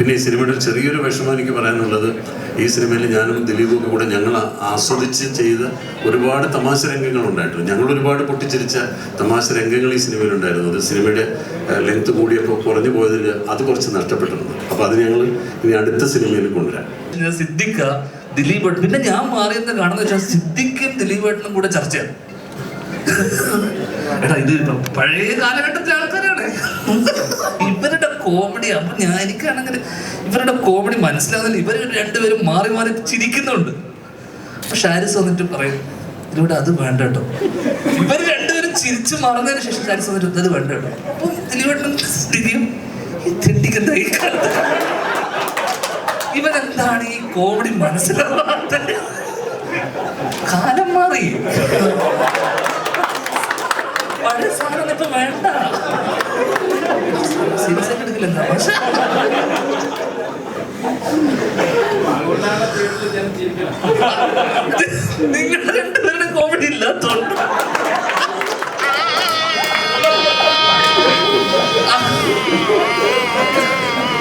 പിന്നെ ഈ സിനിമയുടെ ചെറിയൊരു വിഷമം എനിക്ക് പറയാനുള്ളത് ഈ സിനിമയിൽ ഞാനും ദിലീപും ഒക്കെ കൂടെ ഞങ്ങൾ ആസ്വദിച്ച് ചെയ്ത ഒരുപാട് തമാശ രംഗങ്ങൾ ഉണ്ടായിട്ടുണ്ട്. ഞങ്ങൾ ഒരുപാട് പൊട്ടിച്ചിരിച്ച തമാശ രംഗങ്ങൾ ഈ സിനിമയിൽ ഉണ്ടായിരുന്നു. അത് സിനിമയുടെ ലെങ്ത് കൂടിയപ്പോൾ കുറഞ്ഞു പോയതിൽ അത് കുറച്ച് നഷ്ടപ്പെട്ടിട്ടുണ്ട്. അപ്പോൾ അത് ഞങ്ങൾ ഇനി അടുത്ത സിനിമയിൽ കൊണ്ടുവരാം. സിദ്ദിഖ ദിലീപ് ഏട്ടൻ. പിന്നെ ഞാൻ മാറിയെന്ന് കാണുന്ന വെച്ചാൽ സിദ്ദിഖും ദിലീപ് ഏട്ടനും കൂടെ ചർച്ചയാണ്. എടാ ഇത് പഴയ കാലഘട്ടത്തിലെ ആൾക്കാരാണ്. ഇവരുടെ കോമഡി അപ്പൊ ഞാൻ എനിക്കാണെങ്കിൽ ഇവരുടെ കോമഡി മനസ്സിലാകുന്നില്ല ഇവർ രണ്ടുപേരും മാറി മാറി ചിരിക്കുന്നുണ്ട്. അപ്പൊ ഷാരിസ് വന്നിട്ട് പറയും ഇതിലൂടെ അത് വേണ്ട കേട്ടോ. ഇവർ രണ്ടുപേരും ചിരിച്ചു മറന്നതിന് ശേഷം ഷാരിസ് വന്നിട്ട് അത് വേണ്ട കേട്ടോ. അപ്പൊ ഇതിലൂടെ സ്ഥിതിയും ഈ കോമഡി മനസ്സിലാവാത്ത കാലം മാറി. പഴയ സാധനം ഇപ്പൊ വേണ്ട. കേട്ടില്ലെന്ന് നിങ്ങൾ രണ്ടുപേരുടെ കോമഡി ഇല്ലാത്തോണ്ട്.